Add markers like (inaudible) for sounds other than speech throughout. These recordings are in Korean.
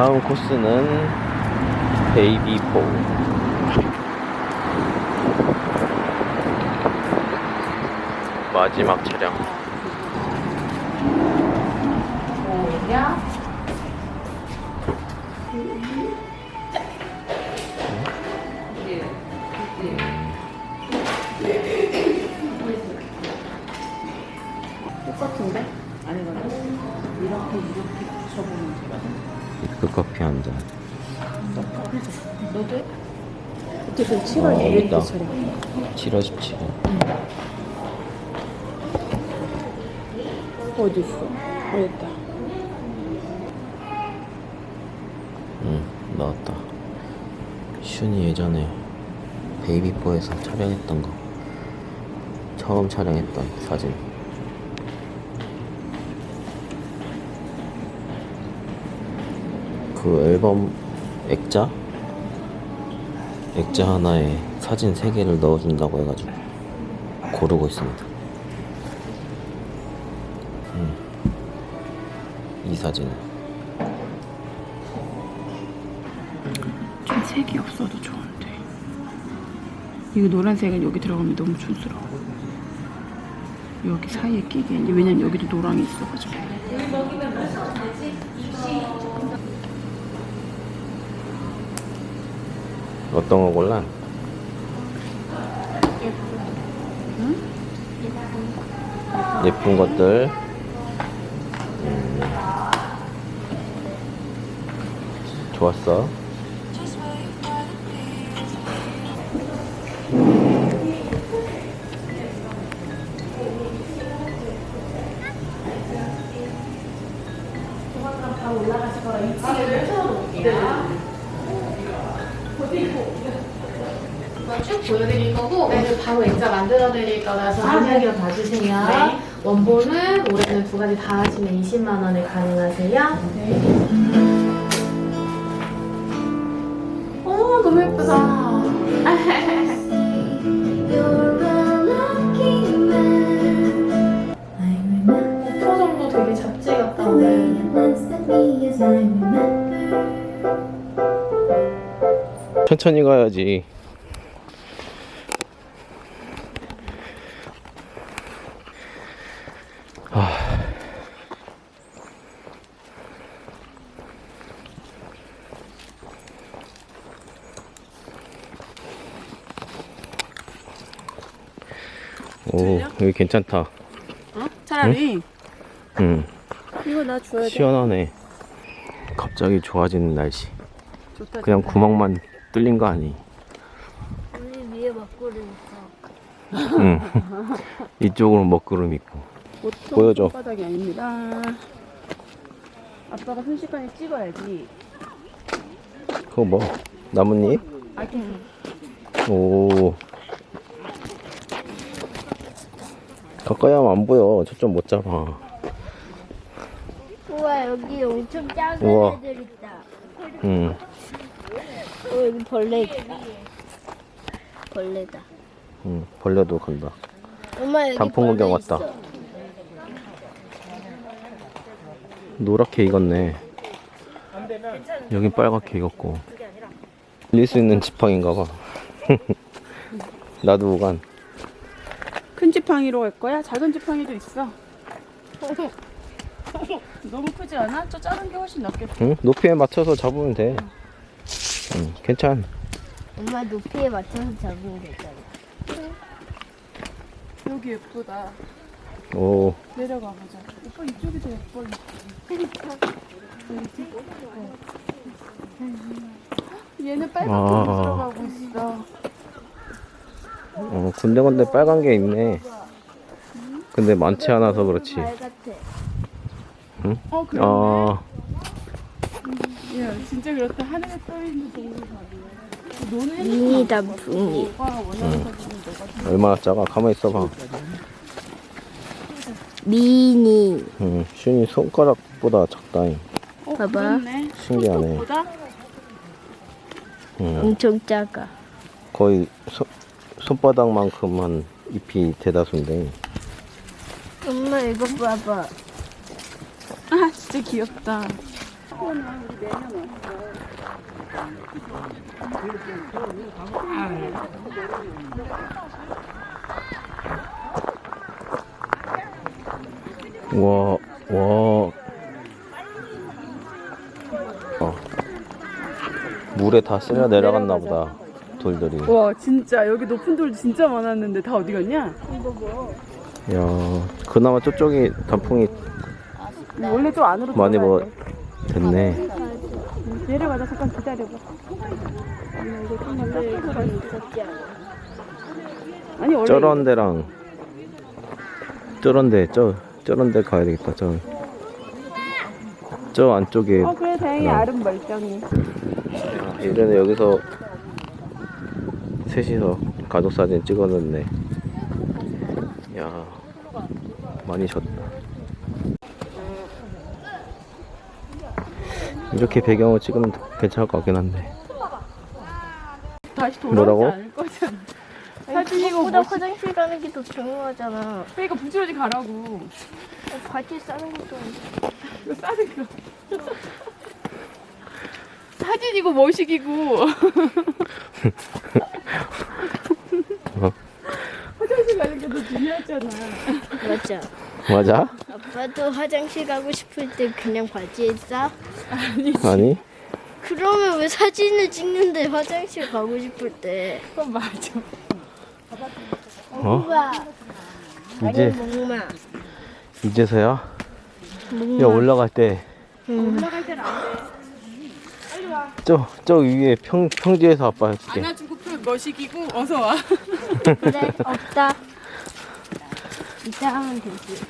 다음 코스는 베이비포. 마지막 차량. 똑같은데? 아니거든. 이렇게 이렇게 붙여보면 돼. 그 커피 한 잔. 너도 해? 어쨌든 어, 7월 여기 2일 있다. 때 차량. 7월 17일. 어디 있어? 어디 있다. 응, 나왔다. 슌이 예전에 베이비포에서 촬영했던 거. 처음 촬영했던 사진. 그 앨범 액자? 액자 하나에 사진 3개를 넣어준다고 해가지고 고르고 있습니다. 음. 이 사진은. 좀 색이 없어도 좋은데. 이거 노란색은 여기 들어가면 너무 촌스러워. 여기 사이에. 이제 왜냐면 여기도 노랑이 있어가지고. 어떤 거 골라? 예쁜 것들. 음. 좋았어. 한약이랑 봐주세요. 원본은 올해는 두 가지 다 하시면 20만 원에 가능하세요. 오 너무 예쁘다. 표정도 되게 잡지 같다 오늘. 천천히 가야지. 아. 오, 여기 괜찮다. 어? 차라리 응, 이거 나 줘야 돼. 시원하네. 갑자기 좋아지는 날씨. 좋다. 그냥 좋다. 구멍만 뚫린 거 아니? 우리 위에 먹구름 있어. 응. (laughs) 이쪽으로 먹구름 있고. 보통 보여줘. 손바닥이 아닙니다. 아빠가 순식간에 찍어야지. 그거 뭐? 나뭇잎? 아기. 오. 가까이 하면 안 보여. 저쪽 못 잡아. 우와 여기 엄청 작은 우와. 애들 있다. 응. 어 여기 벌레 있다. 벌레다. 응. 벌레도 간다. 엄마 여기 단풍 구경 벌레 왔다. 있어. 노랗게 익었네. 여긴 빨갛게 익었고. 밀릴 수 있는 지팡인가 봐. (laughs) 나도 오간. 큰 지팡이로 갈 거야? 작은 지팡이도 있어. 너무 크지 않아? 저 작은 게 훨씬 낫겠다. 응? 높이에 맞춰서 잡으면 돼. 응. 괜찮. 엄마 높이에 맞춰서 잡으면 되잖아. 여기 예쁘다. 오. 내려가 보자. 오빠 이쪽이 더 예뻐. 얘는 빨갛게 아. 들어가고 있어. 어, 군데군데 빨간 게 있네. 근데 많지 않아서 그렇지. 발 같아. 어 그러네. 아, 야 진짜 그렇다. 하늘에 떠 있는 동물 밥이야. 노는 핸드폰 미니 안 봐. 단풍이. 오빠가 원하는 사진은 너가 얼마나 작아? 가만히 있어봐. 미니. 응, 슌이 손가락보다 작다잉. 어, 봐봐. 그렇네. 신기하네. 손톱보다 응. 엄청 작아. 거의 손 손바닥만큼 한 잎이 대다수인데. 엄마 이거 봐봐. 아 진짜 귀엽다. 와, 와. 어. 물에 다 쓸려 내려갔나 보다. 돌들이. 와 진짜 여기 높은 돌 진짜 많았는데 다 어디 갔냐? 야, 그나마 저쪽이 단풍이 원래 좀 안으로 많이 들어가야 뭐 돼. 됐네. 내려가자 잠깐 기다려봐. 아니 원래 저런 데랑 저런 데, 저, 저런 데 가야 되겠다. 저, 저 안쪽에 어 그래 다행히. 알은 멀쩡해. 예전에 여기서 셋이서 가족 사진 찍었는데 야 많이 졌다 이렇게 배경을 찍으면 괜찮을 것 같긴 한데 다시 돌아오지 뭐라고? 않을 거잖아. 사진 이거 보다 뭐 화장실 가는 게 더 중요하잖아. 그러니까 부지런히 가라고. 바지 싸는 것도 아니고. 이거 싸는 거. 사진이고 뭐식이고. (laughs) 어? 화장실 가는 게 더 중요하잖아. 맞아. 맞아? 아빠도 화장실 가고 싶을 때 그냥 바지에 싸? 아니 그러면 왜 사진을 찍는데 화장실 가고 싶을 때? 그건 맞아. 어? 아니 이제 목마. 이제서야 야 목마. 올라갈 때 올라갈 때는 안 돼. 저, 저 위에 평, 평지에서 아빠 해줄게 안아주고 표 뭐식이고 어서 와. 그래 없다. 이따 하면 되지.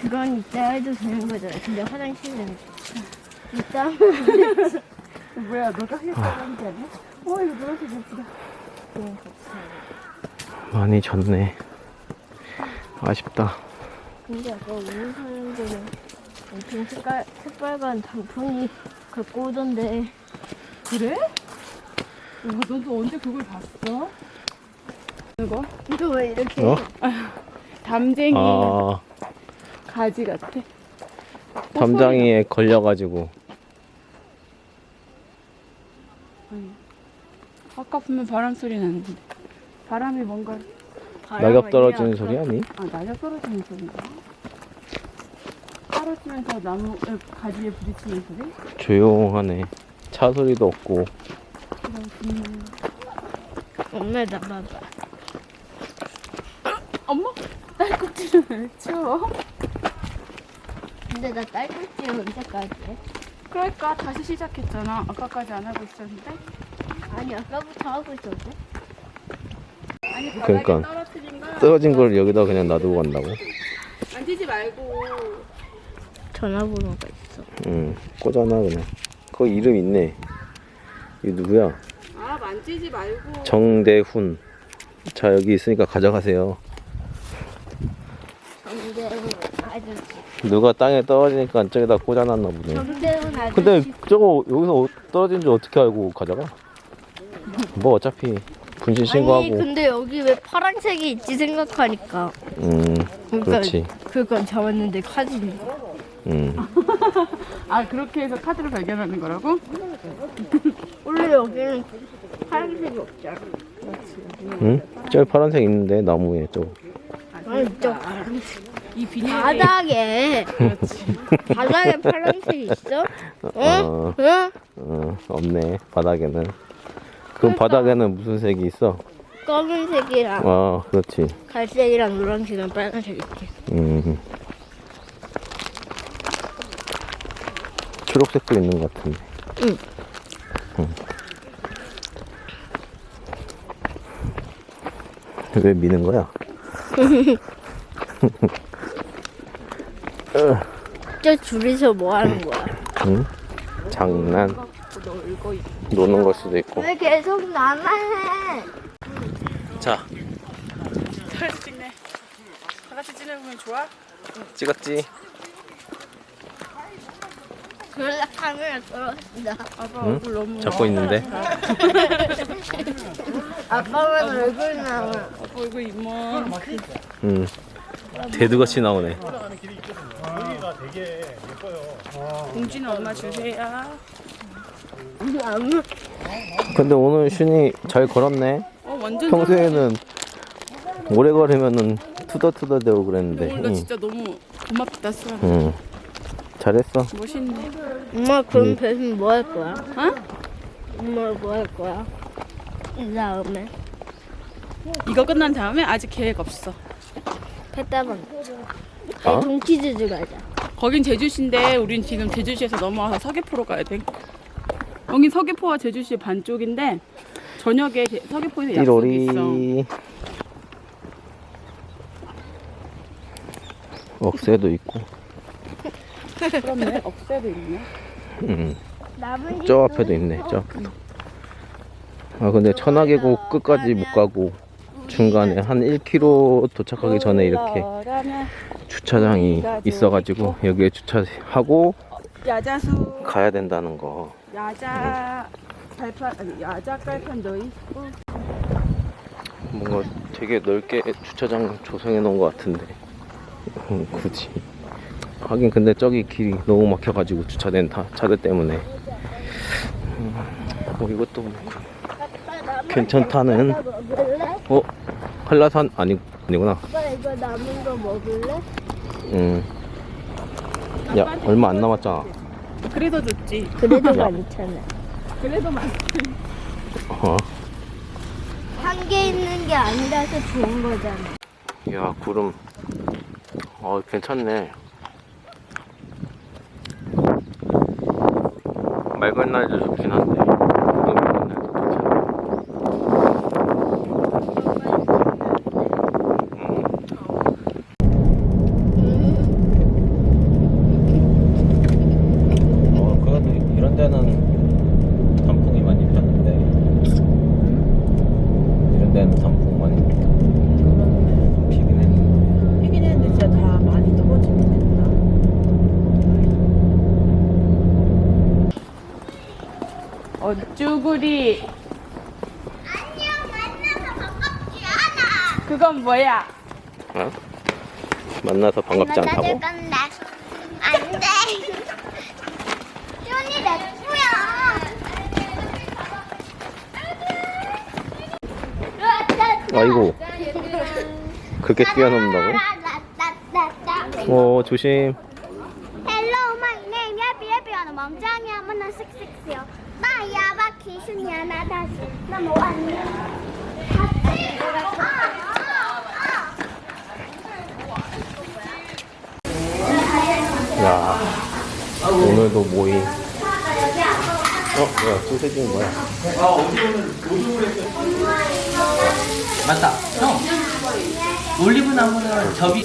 그건 이따 해도 되는 거잖아. 근데 화장실은 이따 하면 되지. (laughs) 뭐야 너가 했어 하는 게 아니야? 어 이거 노란색 예쁘다. 많이 졌네 아쉽다 근데 아까 오는 사람들은 엄청 색깔, 새빨간 단풍이 갖고 오던데 그래? 와, 너도 언제 그걸 봤어? 이거? 이거 왜 이렇게 어? 담쟁이 아 가지 같아. 담장이에 걸려가지고 아까 보면 바람 소리 나는데 바람이 뭔가 낙엽 떨어지는? 소리 아니? 아 낙엽 떨어지는 소리인가? 떨어지면서 나무 에, 가지에 부딪히는 소리? 조용하네 차 소리도 없고 엄마 나 봐봐 엄마 딸꾹질을 왜 치워? 근데 나 딸꾹질 언제까지 해? 그러니까 다시 시작했잖아. 아까까지 안 하고 있었는데. 아니 아까부터 하고 있었는데 아니 그러니까. 떨어뜨린 거 떨어진 걸 여기다 그냥 놔두고 간다고? 만지지 말고. 전화번호가 있어 응 꽂아놔 그냥 거기 이름 있네 이 누구야? 아 만지지 말고. 정대훈 자 여기 있으니까 가져가세요 정대훈 아저씨 누가 땅에 떨어지니까 저기다 꽂아놨나 보네. 정대훈 아저씨. 근데 저거 여기서 어- 떨어진 줄 어떻게 알고 가져가? 뭐 어차피 분신 아니 신고하고. 근데 여기 왜 파란색이 있지 생각하니까. 음 그러니까 그렇지. 그건 잡았는데 카드니 음. (laughs) 아 그렇게 해서 카드를 발견하는 거라고? (laughs) 원래 여기는 파란색이 없잖아. 응? 저기 파란색 있는데 나무에 저 아니 저 비닐에 바닥에 그렇지. 바닥에 파란색 있어? 어, 응? 응? 어, 없네 바닥에는 그럼 바닥에는 무슨 색이 있어? 검은색이랑 아 그렇지 갈색이랑 노란색이랑 빨간색 있지 음 초록색도 있는 것 같은데 응. 응. 왜 미는 거야? (laughs) 저 둘이서 뭐 하는 거야? 응? 장난 노는 걸 수도 있고 왜 계속 나만 해? 자다 같이 찍네. 다 같이 찍으면 좋아? 찍었지? 그러다 카메라 떨어진다 아빠 응? 얼굴 너무. 잡고 있는데 아빠만 얼굴 나와 얼굴 이모. 응 대두같이 나오네 공지는 얼마 주세요? 근데 오늘 슌이 잘 걸었네. 어 완전 평소에는 오래 걸으면은 투더투더 되고 그랬는데. 오늘 나 응. 진짜 너무 고맙다 수아. 응. 잘했어. 멋있네. 엄마 그럼 음. 배신 뭐 할 거야? 어? 엄마 뭐할 거야? 이 다음에 이거 끝난 다음에 아직 계획 없어. 패다방 어? 동키즈즈 가자 거긴 제주시인데 우린 지금 제주시에서 넘어와서 서귀포로 가야 돼. 여긴 서귀포와 제주시 반쪽인데 저녁에 제- 서귀포에서 약속이 있어. 띠로리. 억새도 있고. 그렇네. 억새도 있네. 응. 남은 저 앞에도 있네. 저 앞에도. 아 근데 천하계곡 끝까지 못 가고 중간에 한 1km 도착하기 전에 이렇게 주차장이 있어가지고 여기에 주차하고 야자수. 가야 된다는 거. 야자 아니 야자 깔판도 있고. 뭔가 되게 넓게 주차장 조성해 놓은 것 같은데. 음, 굳이. 하긴 근데 저기 길이 너무 막혀가지고 주차된 다 차들 때문에. 음, 뭐 이것도 뭐 그- 괜찮다는? 어? 한라산? 아니 아니구나. 아빠 이거 남은 거 먹을래? 음 야 얼마 안 남았잖아. 그래도 좋지. 그래도 많잖아 그래도 많. 어. 한 개 있는 게 아니라서 좋은 거잖아. 야 구름. 어 괜찮네. 맑은 날도 좋긴 한데 구름 있는 날도 괜찮네 음. 어 그래도 이런 데는 단풍이 많이 폈는데 이런 데는 단풍 많이 피긴 했는데 피긴 했는데 진짜 다 많이 떨어지긴 했다. 어쭈구리. 안녕, 만나서 반갑지 않아. 그건 뭐야? 어? 만나서 반갑지 않다고? 건데 안 돼. 쇼니 내 거야. 아이고 그렇게 뛰어넘는다고? 어 조심 Hello, my name 야비 야비야 멍청이야 만나 씩씩이요. 나야 바퀴 슈니야 나 다시 너무 왔니? 야 오늘도 모임 어 뭐야 소세지는 뭐야 맞다. 형. 올리브 나무는 접이.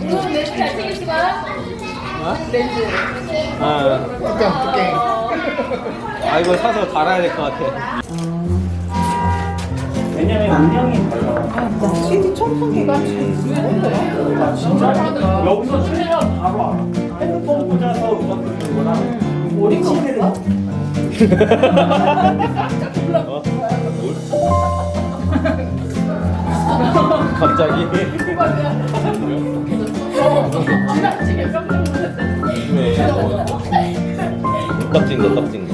너 진짜 속상할 것 같은데? 아, 뚝갱. 아 이거 사서 달아야 될 것 같아 왜냐면 안경이 달라. 여기서 출연하면 바로 알아. 핸드폰 꽂아서 음악 듣는 거랑 우리 침대를 갑자기 (laughs) (laughs) 왜? 떡 찐거 떡 찐거